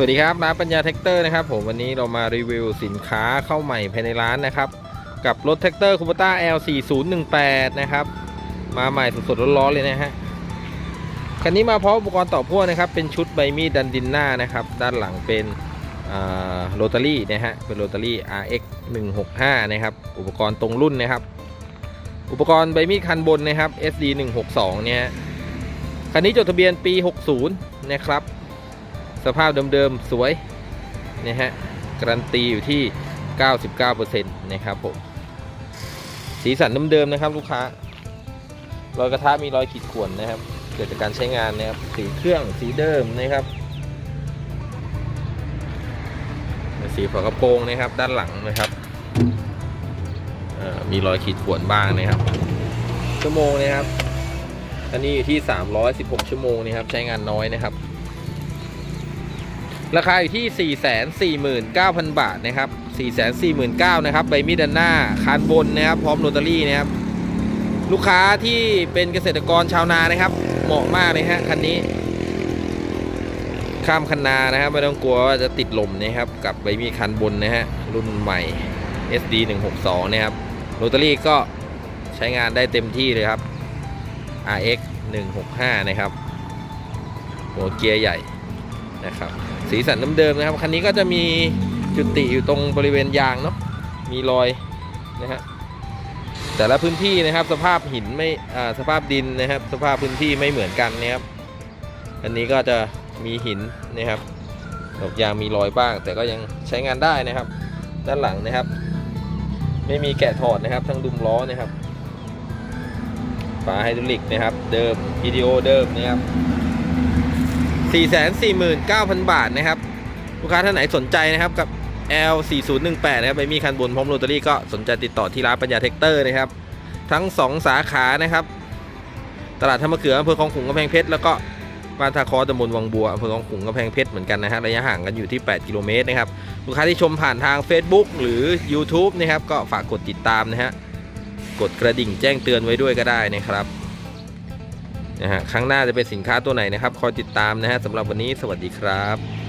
สวัสดีครับร้านปัญญาแท็กเตอร์นะครับผมวันนี้เรามารีวิวสินค้าเข้าใหม่ภายในร้านนะครับ กับรถแท็กเตอร์คูปต้า L4018 นะครับ มาใหม่สดๆร้อนๆเลยนะฮะคันนี้มาพร้อมอุปกรณ์ต่อพ่วงนะครับ เป็นชุดใบมีดดันดินหน้านะครับ ด้านหลังเป็นโรตารี่นะฮะเป็นโรตารี่ RX 165นะครับอุปกรณ์ตรงรุ่นนะครับ อุปกรณ์ใบมีดคันบนนะครับ SD 162เนี่ยคันนี้จดทะเบียนปี 60 นะครับ สภาพเดิมๆสวยนะฮะการันตีอยู่ที่ 99%นะครับผมสีสันเดิมๆนะครับลูกค้ารอยกระทะมีรอยขีดข่วนนะครับ เกิดจากการใช้งานนะครับสีเครื่องสีเดิมนะครับสีฝากระโปรงนะครับ ด้านหลังนะครับมีรอยขีดข่วนบ้างนะครับ ชั่วโมงนะครับอันนี้อยู่ที่ 316 ชั่วโมงนะครับ ใช้งานน้อยนะครับ ราคาอยู่ที่ 449,000 บาทนะครับ 449,000นะครับ ใบมีดด้านหน้า คานบนนะครับ พร้อมโรตารี่นะครับ ลูกค้าที่เป็นเกษตรกรชาวนานะครับ เหมาะมากเลยฮะคันนี้ ข้ามคันนานะครับ ไม่ต้องกลัวว่าจะติดลมนะครับ กับใบมีดคันบนนะฮะ รุ่นใหม่ SD 162นะครับ โรตารี่ก็ใช้งานได้เต็มที่เลยครับ RX 165นะครับ หัวเกียร์ใหญ่ นะครับสีสันเดิมๆนะครับคันนี้ก็จะมีจุดติอยู่ตรงบริเวณยางเนาะมีรอยนะฮะแต่ละพื้นที่นะครับสภาพหินไม่สภาพดินนะครับ สภาพพื้นที่ไม่เหมือนกันนะครับ อันนี้ก็จะมีหินนะครับดอกยางมีรอยบ้าง แต่ก็ยังใช้งานได้นะครับ ด้านหลังนะครับ ไม่มีแกะถอดนะครับ ทั้งดุมล้อนะครับฝาไฮดรอลิกนะครับ เดิมวิดีโอเดิมนะครับ 449,000 บาทนะครับ ลูกค้าท่านไหนสนใจนะครับกับ L4018 นะครับใบมีคันบนพร้อมโรตารี่ก็สนใจติดต่อที่ร้านปัญญาเทคเตอร์นะครับ ทั้ง 2 สาขานะครับ ตลาดธรรมเขืออำเภอคลองขุงกำแพงเพชรแล้วก็บ้านทาคอตำบลวังบัวอำเภอคลองขุงกำแพงเพชรเหมือนกันนะฮะระยะห่างกันอยู่ที่ 8 กิโลเมตรนะครับลูกค้าที่ชมผ่านทาง Facebook หรือ YouTube นะครับก็ฝากกดติดตามนะฮะกดกระดิ่งแจ้งเตือนไว้ด้วยก็ได้นะครับ นะฮะครั้งหน้าจะเป็นสินค้าตัวไหนนะครับ คอยติดตามนะฮะสำหรับวันนี้สวัสดีครับ